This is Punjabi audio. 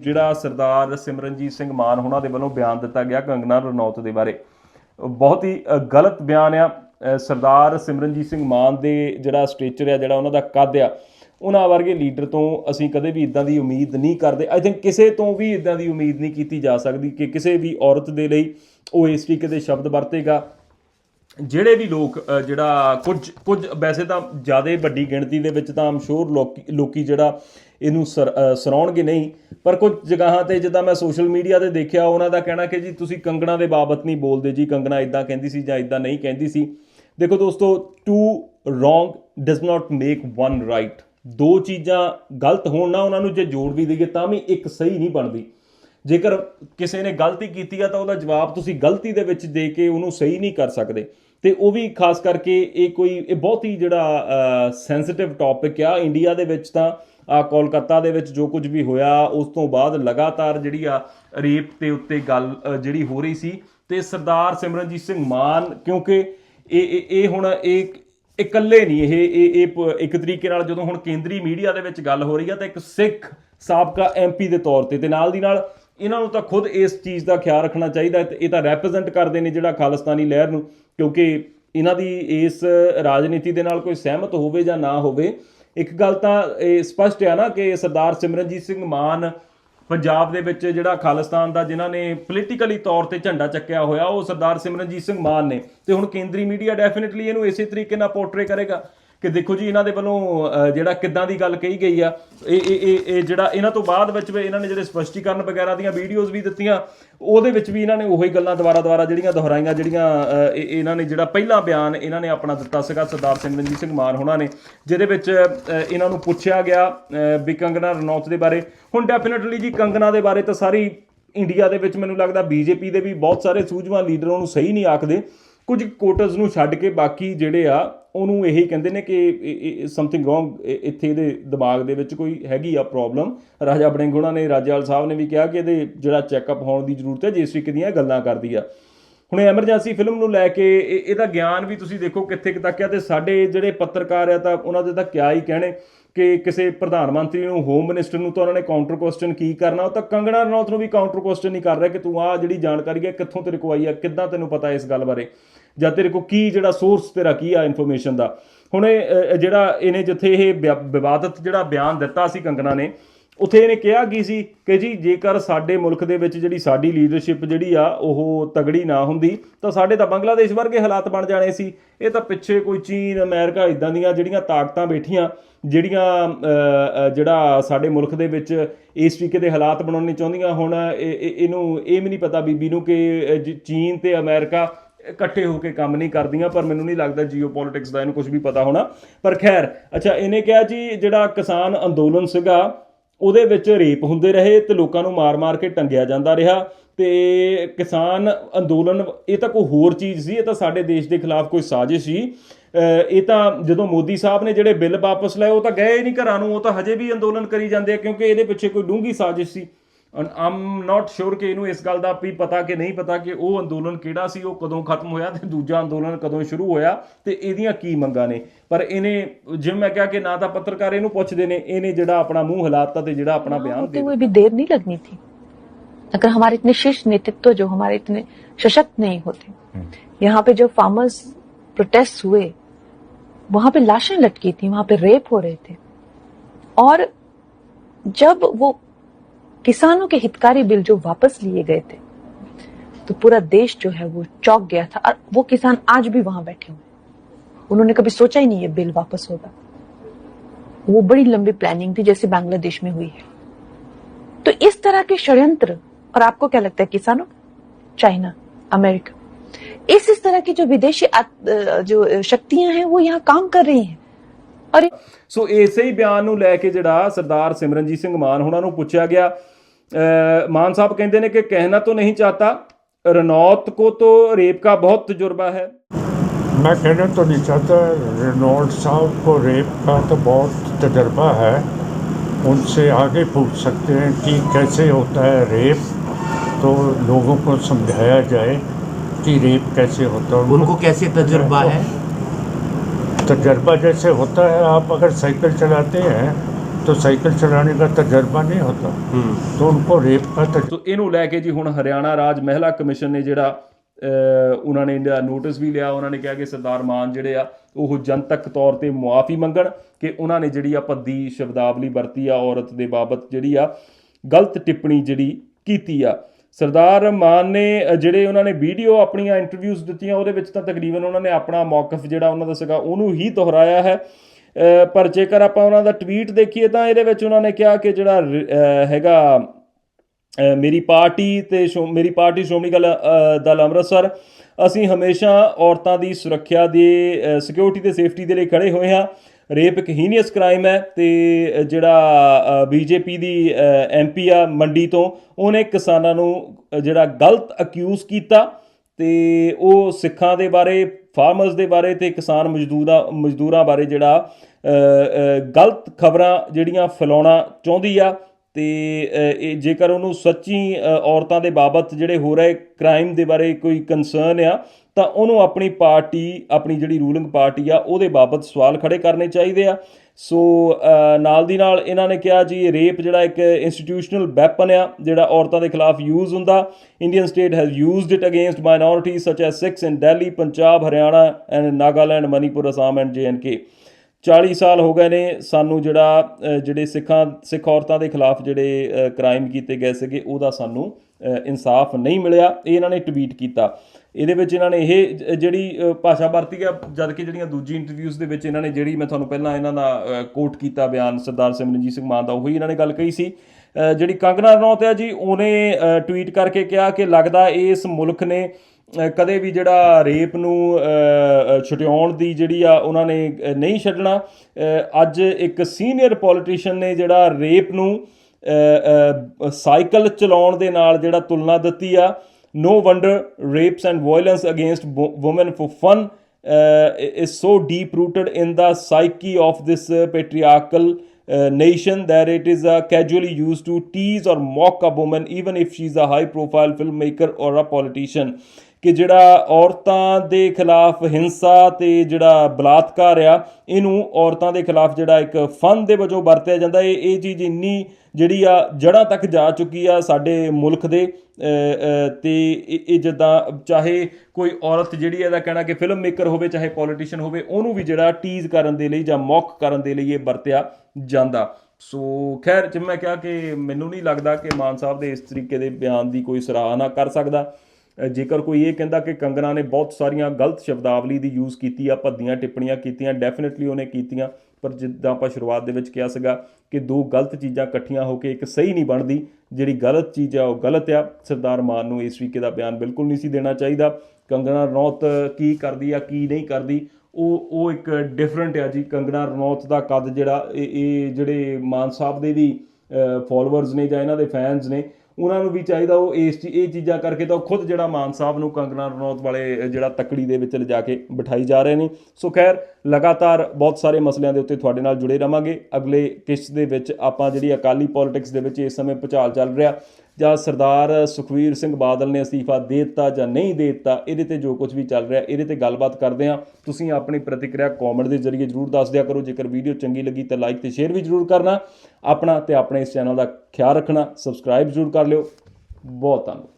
ਜਿਹੜਾ ਸਰਦਾਰ ਸਿਮਰਨਜੀਤ ਸਿੰਘ ਮਾਨ ਉਹਨਾਂ ਦੇ ਵੱਲੋਂ ਬਿਆਨ ਦਿੱਤਾ ਗਿਆ ਕੰਗਨਾ ਰਣੌਤ ਦੇ ਬਾਰੇ। ਬਹੁਤ ਹੀ ਗਲਤ ਬਿਆਨ ਆ। ਸਰਦਾਰ ਸਿਮਰਨਜੀਤ ਸਿੰਘ ਮਾਨ ਦੇ ਜਿਹੜਾ ਸਟੇਚਰ ਆ, ਜਿਹੜਾ ਉਹਨਾਂ ਦਾ ਕੱਦ ਆ, ਉਹਨਾਂ ਵਰਗੇ ਲੀਡਰ ਤੋਂ ਅਸੀਂ ਕਦੇ ਵੀ ਇਦਾਂ ਦੀ ਉਮੀਦ ਨਹੀਂ ਕਰਦੇ। ਆਈ ਥਿੰਕ ਕਿਸੇ ਤੋਂ ਵੀ ਇਦਾਂ ਦੀ ਉਮੀਦ ਨਹੀਂ ਕੀਤੀ ਜਾ ਸਕਦੀ ਕਿ ਕਿਸੇ ਵੀ ਔਰਤ ਦੇ ਲਈ ਉਹ ਇਸ ਤਰੀਕੇ ਦੇ ਸ਼ਬਦ ਵਰਤੇਗਾ। ਜਿਹੜੇ ਵੀ ਲੋਕ ਜਿਹੜਾ ਕੁਝ ਕੁਝ ਵੈਸੇ ਤਾਂ ਜ਼ਿਆਦਾ ਵੱਡੀ ਗਿਣਤੀ ਦੇ ਵਿੱਚ ਤਾਂ ਆਮ ਸ਼ੋਰ ਲੋਕੀ ਲੋਕੀ ਜਿਹੜਾ ਇਹਨੂੰ ਸਰ- ਸਰਾਉਣਗੇ ਨਹੀਂ। ਪਰ ਕੁਝ ਜਗ੍ਹਾਵਾਂ ਤੇ ਜਿੱਦਾਂ ਮੈਂ ਸੋਸ਼ਲ ਮੀਡੀਆ ਤੇ ਦੇਖਿਆ, ਉਹਨਾਂ ਦਾ ਕਹਿਣਾ ਕਿ ਜੀ ਤੁਸੀਂ ਕੰਗਣਾ ਦੇ ਬਾਬਤ ਨਹੀਂ ਬੋਲਦੇ ਜੀ। ਕੰਗਣਾ ਇਦਾਂ ਕਹਿੰਦੀ ਸੀ ਜਾਂ ਇਦਾਂ ਨਹੀਂ ਕਹਿੰਦੀ ਸੀ। ਦੇਖੋ ਦੋਸਤੋ two wrong does not make one right ਦੋ ਚੀਜ਼ਾਂ ਗਲਤ ਹੋਣ ਨਾ ਉਹਨਾਂ ਨੂੰ ਜੇ ਜੋੜ ਵੀ ਦਈਏ, ਤਾਂ ਵੀ ਇੱਕ ਸਹੀ ਨਹੀਂ ਬਣਦੀ। ਜੇਕਰ ਕਿਸੇ ਨੇ ਗਲਤੀ ਕੀਤੀ ਆ, ਤਾਂ ਉਹਦਾ ਜਵਾਬ ਤੁਸੀਂ ਗਲਤੀ ਦੇ ਵਿੱਚ ਦੇ ਕੇ ਉਹਨੂੰ ਸਹੀ ਨਹੀਂ ਕਰ ਸਕਦੇ। ਤੇ ਉਹ ਵੀ ਖਾਸ ਕਰਕੇ ਇਹ ਕੋਈ, ਇਹ ਬਹੁਤ ਹੀ ਜਿਹੜਾ ਸੈਂਸਿਟਿਵ ਟੌਪਿਕ ਆ। ਇੰਡੀਆ ਦੇ ਵਿੱਚ ਤਾਂ ਕੋਲਕਾਤਾ ਦੇ ਵਿੱਚ ਜੋ ਕੁਝ ਵੀ ਹੋਇਆ, ਉਸ ਤੋਂ ਬਾਅਦ ਲਗਾਤਾਰ ਜਿਹੜੀ ਆ ਰੇਪ ਦੇ ਉੱਤੇ ਗੱਲ ਜਿਹੜੀ ਹੋ ਰਹੀ ਸੀ ਤੇ ਸਰਦਾਰ ਸਿਮਰਨਜੀਤ ਸਿੰਘ ਮਾਨ, ਕਿਉਂਕਿ ਇਹ, ਇਹ- ਹੁਣ ਇਹ ਇਕੱਲੇ ਨਹੀਂ, ਇਹ ਇਹ ਪ- ਇੱਕ ਤਰੀਕੇ ਨਾਲ ਜਦੋਂ ਹੁਣ ਕੇਂਦਰੀ ਮੀਡੀਆ ਦੇ ਵਿੱਚ ਗੱਲ ਹੋ ਰਹੀ ਆ ਤਾਂ ਇੱਕ ਸਿੱਖ ਸਾਬਕਾ ਐਮਪੀ ਦੇ ਤੌਰ ਤੇ ਤੇ ਨਾਲ ਦੀ ਨਾਲ ਇਹਨਾਂ ਨੂੰ ਤਾਂ ਖੁਦ ਇਸ ਚੀਜ਼ ਦਾ ਖਿਆਲ ਰੱਖਣਾ ਚਾਹੀਦਾ ਤੇ ਇਹ ਤਾਂ ਰੈਪਰੈਜ਼ੈਂਟ ਕਰਦੇ ਨੇ ਜਿਹੜਾ ਖਾਲਿਸਤਾਨੀ ਲਹਿਰ ਨੂੰ, ਕਿਉਂਕਿ ਇਹਨਾਂ ਦੀ ਇਸ ਰਾਜਨੀਤੀ ਦੇ ਨਾਲ ਕੋਈ ਸਹਿਮਤ ਹੋਵੇ ਜਾਂ ਨਾ ਹੋਵੇ ਇੱਕ ਗੱਲ ਤਾਂ ਇਹ ਸਪਸ਼ਟ ਹੈ ਨਾ ਕਿ ਸਰਦਾਰ ਸਿਮਰਨਜੀਤ ਸਿੰਘ ਮਾਨ ਪੰਜਾਬ ਦੇ ਵਿੱਚ ਜਿਹੜਾ ਖਾਲਿਸਤਾਨ ਦਾ ਜਿਨ੍ਹਾਂ ਨੇ ਪੋਲੀਟੀਕਲੀ ਤੌਰ ਤੇ ਝੰਡਾ ਚੱਕਿਆ ਹੋਇਆ, ਉਹ ਸਰਦਾਰ ਸਿਮਰਨਜੀਤ ਸਿੰਘ ਮਾਨ ਨੇ। ਤੇ ਹੁਣ ਕੇਂਦਰੀ ਮੀਡੀਆ ਡੈਫੀਨਿਟਲੀ ਇਹਨੂੰ ਇਸੇ ਤਰੀਕੇ ਨਾਲ ਪੋਰਟਰੇ ਕਰੇਗਾ। ਕਿ ਦੇਖੋ ਜੀ, ਇਹਨਾਂ ਦੇ ਵੱਲੋਂ ਜਿਹੜਾ ਕਿੱਦਾਂ ਦੀ ਗੱਲ ਕਹੀ ਗਈ ਆ, ਇਹ ਇਹ ਇਹ ਜਿਹੜਾ ਇਹਨਾਂ ਤੋਂ ਬਾਅਦ ਵਿੱਚ ਵੀ ਇਹਨਾਂ ਨੇ ਜਿਹੜੇ ਸਪਸ਼ਟੀਕਰਨ ਵਗੈਰਾ ਦੀਆਂ ਵੀਡੀਓਜ਼ ਵੀ ਦਿੱਤੀਆਂ, ਉਹਦੇ ਵਿੱਚ ਵੀ ਇਹਨਾਂ ਨੇ ਉਹੀ ਗੱਲਾਂ ਦੁਬਾਰਾ ਦੁਬਾਰਾ ਜਿਹੜੀਆਂ ਦੁਹਰਾਈਆਂ, ਜਿਹੜੀਆਂ ਇਹ- ਇਹਨਾਂ ਨੇ ਜਿਹੜਾ ਪਹਿਲਾ ਬਿਆਨ ਇਹਨਾਂ ਨੇ ਆਪਣਾ ਦਿੱਤਾ ਸੀਗਾ, ਸਰਦਾਰ ਸਿਮਰਨਜੀਤ ਸਿੰਘ ਮਾਨ ਹੋਣਾ ਨੇ, ਜਿਹਦੇ ਵਿੱਚ ਇਹਨਾਂ ਨੂੰ ਪੁੱਛਿਆ ਗਿਆ ਵੀ ਕੰਗਨਾ ਰਣੌਤ ਦੇ ਬਾਰੇ। ਹੁਣ ਡੈਫੀਨਿਟਲੀ ਜੀ ਕੰਗਨਾ ਦੇ ਬਾਰੇ ਤਾਂ ਸਾਰੀ ਇੰਡੀਆ ਦੇ ਵਿੱਚ ਮੈਨੂੰ ਲੱਗਦਾ ਬੀਜੇਪੀ ਦੇ ਵੀ ਬਹੁਤ ਸਾਰੇ ਸੂਝਵਾਨ ਲੀਡਰ ਉਹਨੂੰ ਸਹੀ ਨਹੀਂ ਆਖਦੇ। ਕੁਝ ਕੋਟਸ ਨੂੰ ਛੱਡ ਕੇ ਬਾਕੀ ਜਿਹੜੇ ਆ ਉਹਨੂੰ ਇਹੀ ਕਹਿੰਦੇ ਨੇ ਕਿ ਸਮਥਿੰਗ ਰੋਂਗ ਇੱਥੇ ਇਹਦੇ ਦਿਮਾਗ ਦੇ ਵਿੱਚ ਕੋਈ ਹੈਗੀ ਆ ਪ੍ਰੋਬਲਮ ਰਾਜਾ ਬੜਿੰਗ ਉਹਨਾਂ ਨੇ ਰਾਜੇਵਾਲ ਸਾਹਿਬ ਨੇ ਵੀ ਕਿਹਾ ਕਿ ਇਹਦੇ ਜਿਹੜਾ ਚੈੱਕਅਪ ਹੋਣ ਦੀ ਜ਼ਰੂਰਤ ਹੈ, ਜਿਸ ਤਰੀਕੇ ਦੀਆਂ ਗੱਲਾਂ ਕਰਦੀ ਆ। ਹੁਣ ਐਮਰਜੈਂਸੀ ਫਿਲਮ ਨੂੰ ਲੈ ਕੇ ਇਹ- ਇਹਦਾ ਗਿਆਨ ਵੀ ਤੁਸੀਂ ਦੇਖੋ ਕਿੱਥੇ ਕੁ ਤੱਕ ਆ ਤੇ ਸਾਡੇ ਜਿਹੜੇ ਪੱਤਰਕਾਰ ਆ ਤਾਂ ਉਹਨਾਂ ਦੇ ਤਾਂ ਕਿਆ ਹੀ ਕਹਿਣੇ। ਕਿ ਕਿਸੇ ਪ੍ਰਧਾਨ ਮੰਤਰੀ ਨੂੰ ਹੋਮ ਮਿਨਿਸਟਰ ਨੂੰ ਤਾਂ ਉਹਨਾਂ ਨੇ ਕਾਊਂਟਰ ਕੁਐਸਚਨ ਕੀ ਕਰਨਾ? ਉਹ ਤਾਂ ਕੰਗਣਾ ਰਣੌਤ ਨੂੰ ਵੀ ਕਾਊਂਟਰ ਕੁਐਸਚਨ ਨਹੀਂ ਕਰ ਰਿਹਾ ਕਿ ਤੂੰ ਆ ਜਿਹੜੀ ਜਾਣਕਾਰੀ ਹੈ, ਕਿੱਥੋਂ ਤੇਰੇ ਕੋ ਆਈ ਆ ਕਿੱਦਾਂ ਤੈਨੂੰ ਪਤਾ ਇਸ ਗੱਲ ਬਾਰੇ? ਜਾਂ ਤੇਰੇ ਕੋ ਕੀ ਜਿਹੜਾ ਸੋਰਸ ਤੇਰਾ ਕੀ ਆ ਇਨਫੋਰਮੇਸ਼ਨ ਦਾ? ਹੁਣ ਇਹ ਜਿਹੜਾ ਇਹਨੇ ਜਿੱਥੇ ਇਹ ਵਿਆ- ਵਿਵਾਦਤ ਜਿਹੜਾ ਬਿਆਨ ਦਿੱਤਾ ਸੀ ਕੰਗਣਾ ਨੇ ਉੱਥੇ ਇਹਨੇ ਕਿਹਾ ਕੀ ਸੀ ਕਿ ਜੀ, ਜੇਕਰ ਸਾਡੇ ਮੁਲਕ ਦੇ ਵਿੱਚ ਜਿਹੜੀ ਸਾਡੀ ਲੀਡਰਸ਼ਿਪ ਜਿਹੜੀ ਆ, ਉਹ ਤਗੜੀ ਨਾ ਹੁੰਦੀ, ਤਾਂ ਸਾਡੇ ਤਾਂ ਬੰਗਲਾਦੇਸ਼ ਵਰਗੇ ਹਾਲਾਤ ਬਣ ਜਾਣੇ ਸੀ। ਇਹ ਤਾਂ ਪਿੱਛੇ ਕੋਈ ਚੀਨ, ਅਮਰੀਕਾ ਇਦਾਂ ਦੀਆਂ ਜਿਹੜੀਆਂ ਤਾਕਤਾਂ ਬੈਠੀਆਂ, ਜਿਹੜੀਆਂ ਜਿਹੜਾ ਸਾਡੇ ਮੁਲਕ ਦੇ ਵਿੱਚ ਇਸ ਤਰੀਕੇ ਦੇ ਹਾਲਾਤ ਬਣਾਉਣੇ ਚਾਹੁੰਦੀਆਂ ਹੁਣ, ਇਹ- ਇਹ- ਇਹਨੂੰ, ਇਹ ਵੀ ਨਹੀਂ ਪਤਾ ਬੀਬੀ ਨੂੰ ਕਿ ਜ- ਚੀਨ ਤੇ ਅਮਰੀਕਾ ਇਕੱਠੇ ਹੋ ਕੇ ਕੰਮ ਨਹੀਂ ਕਰਦੀਆਂ, ਪਰ ਮੈਨੂੰ ਨਹੀਂ ਲੱਗਦਾ ਜੀਓਪੋਲਿਟਿਕਸ ਦਾ ਇਹਨੂੰ ਕੁਝ ਵੀ ਪਤਾ ਹੋਣਾ। ਪਰ ਖੈਰ, ਅੱਛਾ, ਇਹਨੇ ਕਿਹਾ ਜੀ, ਜਿਹੜਾ ਕਿਸਾਨ ਅੰਦੋਲਨ ਸੀਗਾ ਉਹਦੇ ਵਿੱਚ ਰੇਪ ਹੁੰਦੇ ਰਹੇ ਤੇ ਲੋਕਾਂ ਨੂੰ ਮਾਰ-ਮਾਰ ਕੇ ਟੰਗਿਆ ਜਾਂਦਾ ਰਿਹਾ ਤੇ ਕਿਸਾਨ ਅੰਦੋਲਨ, ਇਹ ਤਾਂ ਕੋਈ ਹੋਰ ਚੀਜ਼ ਸੀ, ਇਹ ਤਾਂ ਸਾਡੇ ਦੇਸ਼ ਦੇ ਖਿਲਾਫ ਕੋਈ ਸਾਜ਼ਿਸ਼ ਸੀ। ਇਹ ਤਾਂ ਜਦੋਂ ਮੋਦੀ ਸਾਹਿਬ ਨੇ ਜਿਹੜੇ ਬਿੱਲ ਵਾਪਸ ਲਏ, ਉਹ ਤਾਂ ਗਏ ਨਹੀਂ ਘਰਾਂ ਨੂੰ, ਉਹ ਤਾਂ ਹਜੇ ਵੀ ਅੰਦੋਲਨ ਕਰੀ ਜਾਂਦੇ ਆ ਕਿਉਂਕਿ ਇਹਦੇ ਪਿੱਛੇ ਕੋਈ ਡੂੰਘੀ ਸਾਜ਼ਿਸ਼ ਸੀ। ਆਮ ਨਾਟ ਸ਼ੋਰ ਕਿ ਇਹਨੂੰ ਇਸ ਗੱਲ ਦਾ ਵੀ ਪਤਾ ਕਿ ਨਹੀਂ ਪਤਾ ਕਿ ਉਹ ਅੰਦੋਲਨ ਕਿਹੜਾ ਸੀ ਉਹ ਕਦੋਂ ਖਤਮ ਹੋਇਆ ਤੇ ਦੂਜਾ ਅੰਦੋਲਨ ਕਦੋਂ ਸ਼ੁਰੂ ਹੋਇਆ ਤੇ ਇਹਦੀਆਂ ਕੀ ਮੰਗਾਂ ਨੇ ਪਰ ਇਹਨੇ ਜਿਵੇਂ ਮੈਂ ਕਿਹਾ ਕਿ ਨਾ ਤਾਂ ਪੱਤਰਕਾਰ ਇਹਨੂੰ ਪੁੱਛਦੇ ਨੇ ਇਹਨੇ ਜਿਹੜਾ ਆਪਣਾ ਮੂੰਹ ਹਿਲਾਤਾ ਤੇ ਜਿਹੜਾ ਆਪਣਾ ਬਿਆਨ होते ਦੇ हुए भी देर नहीं लगनी थी अगर हमारे इतने शीर्ष नेतृत्व जो हमारे इतने सशक्त नहीं होते यहाँ पे जो फार्मर्स प्रोटेस्ट हुए वहां पे लाशें लटकी थी वहां पे रेप हो रहे थे और जब वो किसानों के हितकारी बिल जो वापस लिए गए थे तो पूरा देश जो है वो चौक गया था और वो किसान आज भी वहां बैठे हुए हैं उन्होंने कभी सोचा ही नहीं ये बिल वापस होगा वो बड़ी लंबी प्लानिंग थी जैसे बांग्लादेश में हुई है तो इस तरह के षड्यंत्र और आपको क्या लगता है किसानों चाइना अमेरिका इस इस तरह की जो विदेशी आत- अ, जो शक्तियां हैं वो यहाँ काम कर रही हैं और ਸੋ ਇਸੇ ਹੀ ਬਿਆਨ ਨੂੰ ਲੈ ਕੇ ਜਿਹੜਾ ਸਰਦਾਰ ਸਿਮਰਨਜੀਤ ਸਿੰਘ ਮਾਨ ਉਹਨਾਂ ਨੂੰ ਪੁੱਛਿਆ ਗਿਆ ਅਹ ਮਾਨ ਸਾਹਿਬ ਕਹਿੰਦੇ ਨੇ ਕਿ ਕਹਿਣਾ तो नहीं चाहता रनौत को तो रेप का बहुत तजुर्बा है मैं कहना तो नहीं चाहता रेनॉल्ड साहब को रेप का तो बहुत तजर्बा है उनसे आगे पूछ सकते हैं कि कैसे होता है रेप तो लोगों को समझाया जाए कि रेप कैसे होता है उनको कैसे तजुर्बा है तजर्बा जैसे होता है आप अगर साइकिल चलाते हैं तो साइकिल चलाने का तजर्बा नहीं होता तो उनको रेप का तज- ਸੋ ਇਹਨੂੰ ਲੈ ਕੇ ਜੀ ਹੁਣ ਹਰਿਆਣਾ ਰਾਜ ਮਹਿਲਾ ਕਮਿਸ਼ਨ ਨੇ ਜਿਹੜਾ ਅਹ, ਉਹਨਾਂ ਨੇ ਇਹਦਾ ਨੋਟਿਸ ਵੀ ਲਿਆ ਉਹਨਾਂ ਨੇ ਕਿਹਾ ਕਿ ਸਰਦਾਰ ਮਾਨ ਜਿਹੜੇ ਆ ਉਹ ਜਨਤਕ ਤੌਰ ਤੇ ਮੁਆਫੀ ਮੰਗਣ ਕਿ ਉਹਨਾਂ ਨੇ ਜਿਹੜੀ ਆ ਭੱਦੀ ਸ਼ਬਦਾਵਲੀ ਵਰਤੀ ਆ ਔਰਤ ਦੇ ਬਾਬਤ ਜਿਹੜੀ ਆ ਗਲਤ ਟਿੱਪਣੀ ਜਿਹੜੀ ਕੀਤੀ ਆ ਸਰਦਾਰ ਮਾਨ ਨੇ ਅ, ਜਿਹੜੇ ਉਹਨਾਂ ਨੇ ਵੀਡੀਓ ਆਪਣੀਆਂ ਇੰਟਰਵਿਊਜ਼ ਦਿੱਤੀਆਂ ਉਹਦੇ ਵਿੱਚ ਤਾਂ ਤਕਰੀਬਨ ਉਹਨਾਂ ਨੇ ਆਪਣਾ ਮੌਕਫ ਜਿਹੜਾ ਉਹਨਾਂ ਦਾ ਸੀਗਾ ਉਹਨੂੰ ਹੀ ਦੁਹਰਾਇਆ ਹੈ ਅ, ਪਰ ਜੇਕਰ ਆਪਾਂ ਉਹਨਾਂ ਦਾ ਟਵੀਟ ਦੇਖੀਏ ਤਾਂ ਇਹਦੇ ਵਿੱਚ ਉਹਨਾਂ ਨੇ ਕਿਹਾ ਕਿ ਜਿਹੜਾ ਹੈਗਾ ਮੇਰੀ ਪਾਰਟੀ ਤੇ ਸ਼੍ਰੋ- ਮੇਰੀ ਪਾਰਟੀ ਸ਼੍ਰੋਮਣੀ ਦਲ ਦਲ ਅੰਮ੍ਰਿਤਸਰ ਅਸੀਂ ਹਮੇਸ਼ਾ ਔਰਤਾਂ ਦੀ ਸੁਰੱਖਿਆ ਦੇ ਸਿਕਿਉਰਿਟੀ ਤੇ ਸੇਫਟੀ ਦੇ ਲਈ ਖੜੇ ਹੋਏ ਹਾਂ। ਰੇਪ ਇੱਕ ਹੀਨੀਅਸ ਕ੍ਰਾਈਮ ਹੈ ਤੇ ਅ, ਜਿਹੜਾ ਬੀਜੇਪੀ ਦੀ ਐਮਪੀ ਆ ਮੰਡੀ ਤੋਂ ਉਹਨੇ ਕਿਸਾਨਾਂ ਨੂੰ ਜਿਹੜਾ ਗਲਤ ਅਕਿਊਜ਼ ਕੀਤਾ। ਤੇ ਉਹ ਸਿੱਖਾਂ ਦੇ ਬਾਰੇ ਫਾਰਮਰਸ ਦੇ ਬਾਰੇ ਤੇ ਕਿਸਾਨ ਮਜ਼ਦੂਰਾਂ ਮਜ਼ਦੂਰਾਂ ਬਾਰੇ ਜਿਹੜਾ ਗਲਤ ਖਬਰਾਂ ਜਿਹੜੀਆਂ ਫੈਲਾਉਣਾ ਚਾਹੁੰਦੀ ਆ ਤੇ ਇਹ ਜੇਕਰ ਉਹਨੂੰ ਸੱਚੀ ਔਰਤਾਂ ਦੇ ਬਾਬਤ ਜਿਹੜੇ ਹੋ ਰਹੇ ਕ੍ਰਾਈਮ ਦੇ ਬਾਰੇ ਕੋਈ ਕੰਸਰਨ ਆ, ਤਾਂ ਉਹਨੂੰ ਆਪਣੀ ਪਾਰਟੀ, ਆਪਣੀ ਜਿਹੜੀ ਰੂਲਿੰਗ ਪਾਰਟੀ ਆ, ਉਹਦੇ ਬਾਬਤ ਸਵਾਲ ਖੜੇ ਕਰਨੇ ਚਾਹੀਦੇ ਆ। ਸੋ ਨਾਲ ਦੀ ਨਾਲ ਇਹਨਾਂ ਨੇ ਕਿਹਾ ਜੀ ਰੇਪ ਜਿਹੜਾ ਇੱਕ ਇੰਸਟੀਟਿਊਸ਼ਨਲ ਵੈਪਨ ਆ, ਜਿਹੜਾ ਔਰਤਾਂ ਦੇ ਖਿਲਾਫ ਯੂਜ਼ ਹੁੰਦਾ। Indian state has used it against minorities such as Sikhs in Delhi Punjab Haryana and Nagaland Manipur Assam and ਕੇ 40 ਸਾਲ ਹੋ ਗਏ ਨੇ ਸਾਨੂੰ ਜਿਹੜਾ ਜਿਹੜੇ ਸਿੱਖਾਂ, ਸਿੱਖ ਔਰਤਾਂ ਦੇ ਖਿਲਾਫ ਜਿਹੜੇ ਕ੍ਰਾਈਮ ਕੀਤੇ ਗਏ ਸੀਗੇ, ਉਹਦਾ ਸਾਨੂੰ ਇਨਸਾਫ ਨਹੀਂ ਮਿਲਿਆ, ਇਹ ਇਹਨਾਂ ਨੇ ਟਵੀਟ ਕੀਤਾ। ਇਹਦੇ ਵਿੱਚ ਇਹਨਾਂ ਨੇ ਇਹ ਜਿਹੜੀ ਭਾਸ਼ਾ ਵਰਤੀ ਆ, ਜਦ ਕਿ ਜਿਹੜੀਆਂ ਦੂਜੀ ਇੰਟਰਵਿਊਜ਼ ਦੇ ਵਿੱਚ ਇਹਨਾਂ ਨੇ ਜਿਹੜੀ ਮੈਂ ਤੁਹਾਨੂੰ ਪਹਿਲਾਂ ਇਹਨਾਂ ਦਾ ਕੋਟ ਕੀਤਾ ਬਿਆਨ ਸਰਦਾਰ ਸਿਮਰਨਜੀਤ ਸਿੰਘ ਮਾਨ ਦਾ, ਉਹੀ ਇਹਨਾਂ ਨੇ ਗੱਲ ਕਹੀ ਸੀ। ਜਿਹੜੀ ਕੰਗਨਾ ਰਣੌਤ ਹੈ ਜੀ, ਉਹਨੇ ਟਵੀਟ ਕਰਕੇ ਕਿਹਾ ਕਿ ਲੱਗਦਾ ਇਸ ਮੁਲਕ ਨੇ ਕਦੇ ਵੀ ਜਿਹੜਾ ਰੇਪ ਨੂੰ ਛੁਟਿਆਉਣ ਦੀ ਜਿਹੜੀ ਆ, ਉਹਨਾਂ ਨੇ ਨਹੀਂ ਛੱਡਣਾ। ਅੱਜ ਇੱਕ ਸੀਨੀਅਰ ਪੋਲੀਟੀਸ਼ੀਅਨ ਨੇ ਜਿਹੜਾ ਰੇਪ ਨੂੰ ਸਾਈਕਲ ਚਲਾਉਣ ਦੇ ਨਾਲ ਜਿਹੜਾ ਤੁਲਨਾ ਦਿੱਤੀ ਆ no wonder rapes and violence against women for fun is so deep rooted in the psyche of this uh, patriarchal uh, nation that it is uh, casually used to tease or mock a woman even if she's a high profile filmmaker or a politician ਕਿ ਜਿਹੜਾ ਔਰਤਾਂ ਦੇ ਖਿਲਾਫ ਹਿੰਸਾ ਤੇ ਜਿਹੜਾ ਬਲਾਤਕਾਰ ਆ ਇਹਨੂੰ ਔਰਤਾਂ ਦੇ ਖਿਲਾਫ ਜਿਹੜਾ ਇੱਕ ਫਨ ਦੇ ਵਜੋਂ ਵਰਤਿਆ ਜਾਂਦਾ। ਇਹ ਇਹ ਚੀਜ਼ ਇੰਨੀ ਜਿਹੜੀ ਆ ਜੜ੍ਹਾਂ ਤੱਕ ਜਾ ਚੁੱਕੀ ਆ ਸਾਡੇ ਮੁਲਕ ਦੇ ਅ, ਤੇ ਇਹ ਇਹ ਜਿੱਦਾਂ ਚਾਹੇ ਕੋਈ ਔਰਤ ਜਿਹੜੀ ਇਹਦਾ ਕਹਿਣਾ ਕਿ ਫਿਲਮ ਮੇਕਰ ਹੋਵੇ ਚਾਹੇ ਪੋਲੀਟੀਸ਼ੀਅਨ ਹੋਵੇ ਉਹਨੂੰ ਵੀ ਜਿਹੜਾ ਟੀਜ਼ ਕਰਨ ਦੇ ਲਈ ਜਾਂ ਮੌਕ ਕਰਨ ਦੇ ਲਈ ਇਹ ਵਰਤਿਆ ਜਾਂਦਾ। ਸੋ ਖੈਰ ਜਿਵੇਂ ਮੈਂ ਕਿਹਾ ਕਿ ਮੈਨੂੰ ਨਹੀਂ ਲੱਗਦਾ ਕਿ ਮਾਨ ਸਾਹਿਬ ਦੇ ਇਸ ਤਰੀਕੇ ਦੇ ਬਿਆਨ ਦੀ ਕੋਈ ਸਰਾਹਨਾ ਕਰ ਸਕਦਾ। ਜੇਕਰ ਕੋਈ ਇਹ ਕਹਿੰਦਾ ਕਿ ਕੰਗਨਾ ਨੇ ਬਹੁਤ ਸਾਰੀਆਂ ਗਲਤ ਸ਼ਬਦਾਵਲੀ ਦੀ ਯੂਜ਼ ਕੀਤੀ ਆ, ਭੱਦੀਆਂ ਟਿੱਪਣੀਆਂ ਕੀਤੀਆਂ ਡੈਫੀਨਿਟਲੀ ਉਹਨੇ ਕੀਤੀਆਂ, ਪਰ ਜਿੱਦਾਂ ਆਪਾਂ ਸ਼ੁਰੂਆਤ ਦੇ ਵਿੱਚ ਕਿਹਾ ਸੀਗਾ ਕਿ ਦੋ ਗਲਤ ਚੀਜ਼ਾਂ ਇਕੱਠੀਆਂ ਹੋ ਕੇ ਇੱਕ ਸਹੀ ਨਹੀਂ ਬਣਦੀ, ਜਿਹੜੀ ਗਲਤ ਚੀਜ਼ ਆ ਉਹ ਗਲਤ ਆ, ਸਰਦਾਰ ਮਾਨ ਨੂੰ ਇਸ ਤਰੀਕੇ ਦਾ ਬਿਆਨ ਬਿਲਕੁਲ ਨਹੀਂ ਸੀ ਦੇਣਾ ਚਾਹੀਦਾ। ਕੰਗਨਾ ਰਣੌਤ ਕੀ ਕਰਦੀ ਆ, ਕੀ ਨਹੀਂ ਕਰਦੀ, ਉਹ ਉਹ ਇੱਕ ਡਿਫਰੈਂਟ ਆ ਜੀ। ਕੰਗਨਾ ਰਣੌਤ ਦਾ ਕੱਦ ਜਿਹੜਾ ਇਹ ਇਹ ਜਿਹੜੇ ਮਾਨ ਸਾਹਿਬ ਦੇ ਵੀ ਫਾਲੋਅਰਸ ਨੇ ਜਾਂ ਇਹਨਾਂ ਦੇ ਫੈਨਸ ਨੇ ਉਹਨਾਂ ਨੂੰ ਵੀ ਚਾਹੀਦਾ ਉਹ ਇਸ ਚੀ- ਇਹ ਚੀਜ਼ਾਂ ਕਰਕੇ ਤਾਂ ਉਹ ਖੁਦ ਜਿਹੜਾ ਮਾਨ ਸਾਹਿਬ ਨੂੰ ਕੰਗਨਾ ਰਣੌਤ ਵਾਲੇ ਜਿਹੜਾ ਤਕੜੀ ਦੇ ਵਿੱਚ ਲਿਜਾ ਕੇ ਬਿਠਾਈ ਜਾ ਰਹੇ ਨੇ। ਸੋ ਖੈਰ, ਲਗਾਤਾਰ ਬਹੁਤ ਸਾਰੇ ਮਸਲਿਆਂ ਦੇ ਉੱਤੇ ਤੁਹਾਡੇ ਨਾਲ ਜੁੜੇ ਰਵਾਂਗੇ। ਅਗਲੇ ਕਿਸ਼ਤ ਦੇ ਵਿੱਚ ਆਪਾਂ ਜਿਹੜੀ ਅਕਾਲੀ ਪੋਲਿਟਿਕਸ ਦੇ ਵਿੱਚ ਇਸ ਸਮੇਂ ਭੁਚਾਲ ਚੱਲ ਰਿਹਾ ਜਾਂ ਸਰਦਾਰ ਸੁਖਵੀਰ ਸਿੰਘ ਬਾਦਲ ਨੇ ਅਸਤੀਫਾ ਦੇ ਦਿੱਤਾ ਜਾਂ ਨਹੀਂ ਦੇ ਦਿੱਤਾ, ਇਹਦੇ ਤੇ ਜੋ ਕੁਝ ਵੀ ਚੱਲ ਰਿਹਾ, ਇਹਦੇ ਤੇ ਗੱਲਬਾਤ ਕਰਦੇ ਹਾਂ। ਤੁਸੀਂ ਆਪਣੀ ਪ੍ਰਤੀਕਿਰਿਆ ਕਮੈਂਟ ਦੇ ਜ਼ਰੀਏ ਜਰੂਰ ਦੱਸ ਦਿਆ ਕਰੋ। ਜੇਕਰ ਵੀਡੀਓ ਚੰਗੀ ਲੱਗੀ ਤਾਂ ਲਾਈਕ ਤੇ ਸ਼ੇਅਰ ਵੀ ਜਰੂਰ ਕਰਨਾ। ਆਪਣਾ ਤੇ ਆਪਣੇ ਇਸ ਚੈਨਲ ਦਾ ਖਿਆਲ ਰੱਖਣਾ। ਸਬਸਕ੍ਰਾਈਬ ਜਰੂਰ ਕਰ ਲਿਓ। ਬਹੁਤ ਧੰਨਵਾਦ।